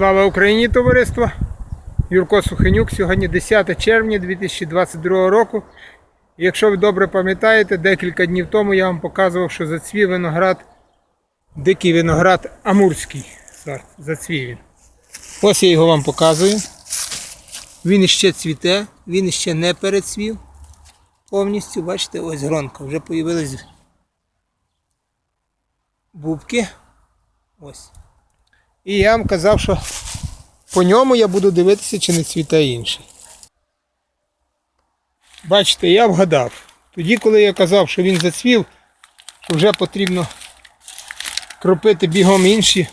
Слава Україні, товариство! Юрко Сухенюк. Сьогодні 10 червня 2022 року. Якщо ви добре пам'ятаєте, декілька днів тому я вам показував, що зацвів виноград, дикий виноград Амурський. Зацвів він. Ось я його вам показую. Він іще цвіте, він іще не перецвів. Повністю, бачите, ось гронка. Вже появились бубки. Ось. І я вам казав, що по ньому я буду дивитися, чи не цвіте інший. Бачите, я вгадав. Тоді, коли я казав, що він зацвів, що вже потрібно кропити бігом інші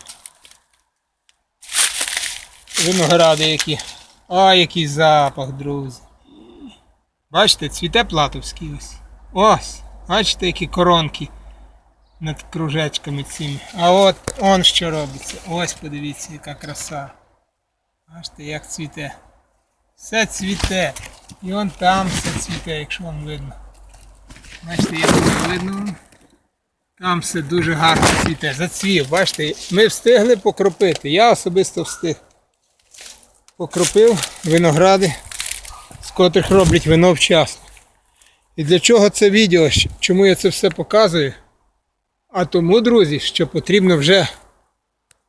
виногради які. А, який запах, друзі. Бачите, цвіте платовський ось. Ось. Бачите, які коронки над кружечками цими. А от он що робиться. Ось подивіться, яка краса. Бачите, як цвіте. Все цвіте. І он там все цвіте, якщо вам видно. Бачите, як не видно. Там все дуже гарно цвіте. Зацвів, бачите, ми встигли покропити. Я особисто встиг. Покропив виногради, з котрих роблять вино вчасно. І для чого це відео? Чому я це все показую? А тому, друзі, що потрібно вже,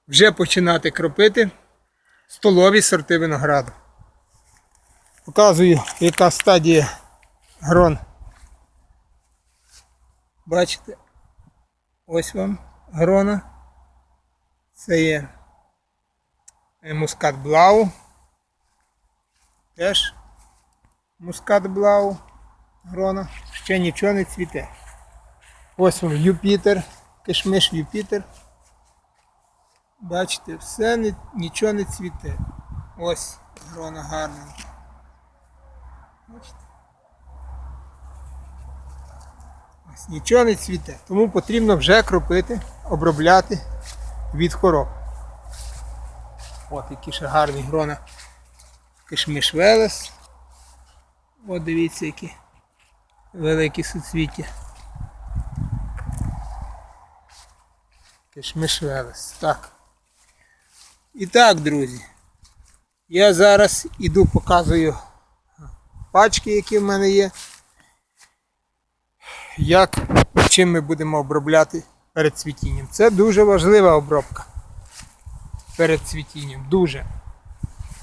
вже починати кропити столові сорти винограду. Показую, яка стадія грон. Бачите? Ось вам грона. Це є мускат блау. Теж мускат блау грона. Ще нічого не цвіте. Ось вам Юпітер, кишмиш Юпітер. Бачите, все не, нічого не цвіте. Ось грона гарна. Бачите? Ось нічого не цвіте. Тому потрібно вже кропити, обробляти від хвороб. От які ще гарні грона. Кишмиш Велес. От дивіться, які великі суцвіття. Кишмиш Так. І так, друзі. Я зараз іду показую пачки, які в мене є. Як чим ми будемо обробляти перед цвітінням. Це дуже важлива обробка перед цвітінням. Дуже.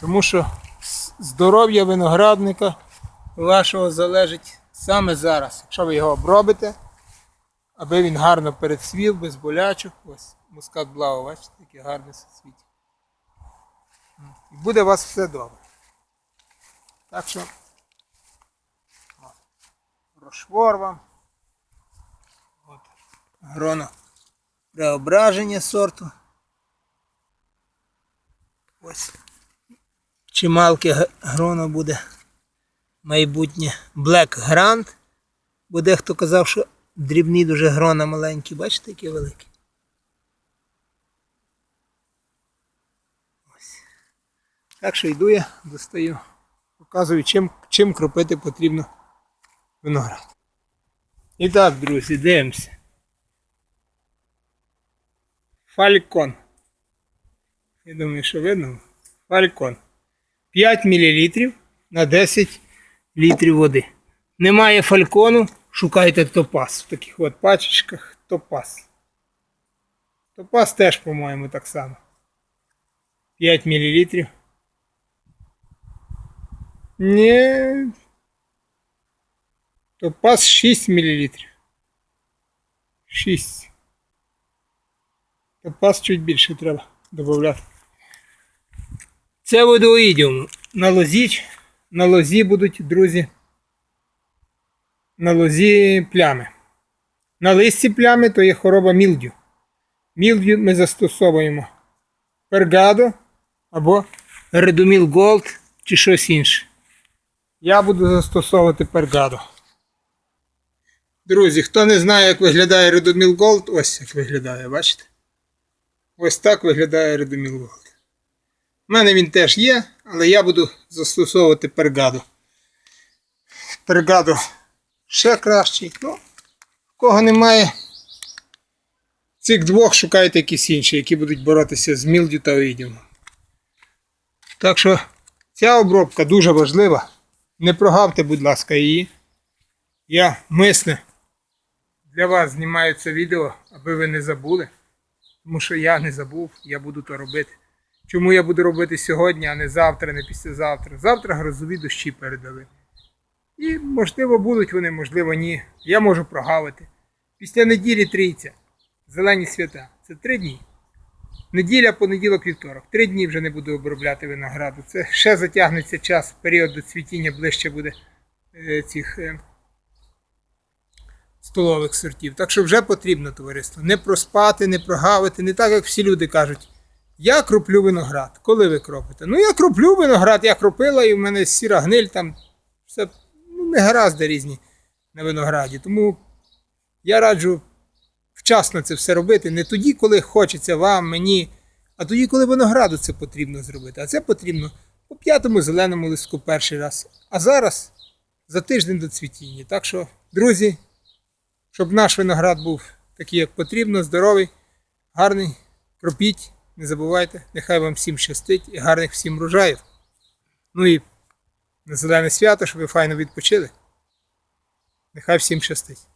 Тому що здоров'я виноградника вашого залежить саме зараз. Якщо ви його обробите, аби він гарно перецвів, без болячок. Ось мускат блау, бачите, таке гарне соцвіття. І буде у вас все добре. Так що от, рошвор вам. От, гроно преображення сорту. Ось. Чималке г- гроно буде майбутнє Black Grand. Бо дехто казав, що дрібні дуже грона маленькі, бачите, які великі. Ось. Так що йду я, достаю, показую, чим, чим кропити потрібно виноград. І так, друзі, дивимося. Фалькон. Я думаю, що видно. Фалькон. 5 мл на 10 літрів води. Немає фалькону, шукайте топаз. В таких от пачечках топаз. Топаз теж, по-моєму, так само. 5 мл. Ні. Топаз 6 мл. 6. Топаз чуть більше треба додати. Це водоїдіум. На лозі, на лозі будуть, друзі. На лозі плями. На листі плями то є хвороба мілдю. Мілдю ми застосовуємо пергадо або редоміл голд чи щось інше. Я буду застосовувати пергадо. Друзі, хто не знає, як виглядає редоміл голд, ось як виглядає, бачите? Ось так виглядає редоміл голд. У мене він теж є, але я буду застосовувати пергадо. Пергадо ще кращий. Ну, в кого немає цих двох, шукайте якісь інші, які будуть боротися з мілдю та оїдіумом. Так що ця обробка дуже важлива. Не прогавте, будь ласка, її. Я мисне для вас знімаю це відео, аби ви не забули. Тому що я не забув, я буду то робити. Чому я буду робити сьогодні, а не завтра, не післязавтра? Завтра грозові дощі передали. І можливо будуть вони, можливо, ні. Я можу прогавити. Після неділі трійця. Зелені свята. Це три дні. Неділя, понеділок, вівторок. Три дні вже не буду обробляти винограду. Це ще затягнеться час, період до цвітіння ближче буде е, цих е, столових сортів. Так що вже потрібно товариство. Не проспати, не прогавити, не так, як всі люди кажуть. Я кроплю виноград. Коли ви кропите? Ну я кроплю виноград, я кропила, і в мене сіра гниль там все ну, гаразди різні на винограді. Тому я раджу вчасно це все робити. Не тоді, коли хочеться вам, мені, а тоді, коли винограду це потрібно зробити. А це потрібно по п'ятому зеленому листку перший раз. А зараз за тиждень до цвітіння. Так що, друзі, щоб наш виноград був такий, як потрібно, здоровий, гарний, кропіть, не забувайте, нехай вам всім щастить і гарних всім врожаїв. Ну і на зелене свято, щоб ви файно відпочили. Нехай всім щастить.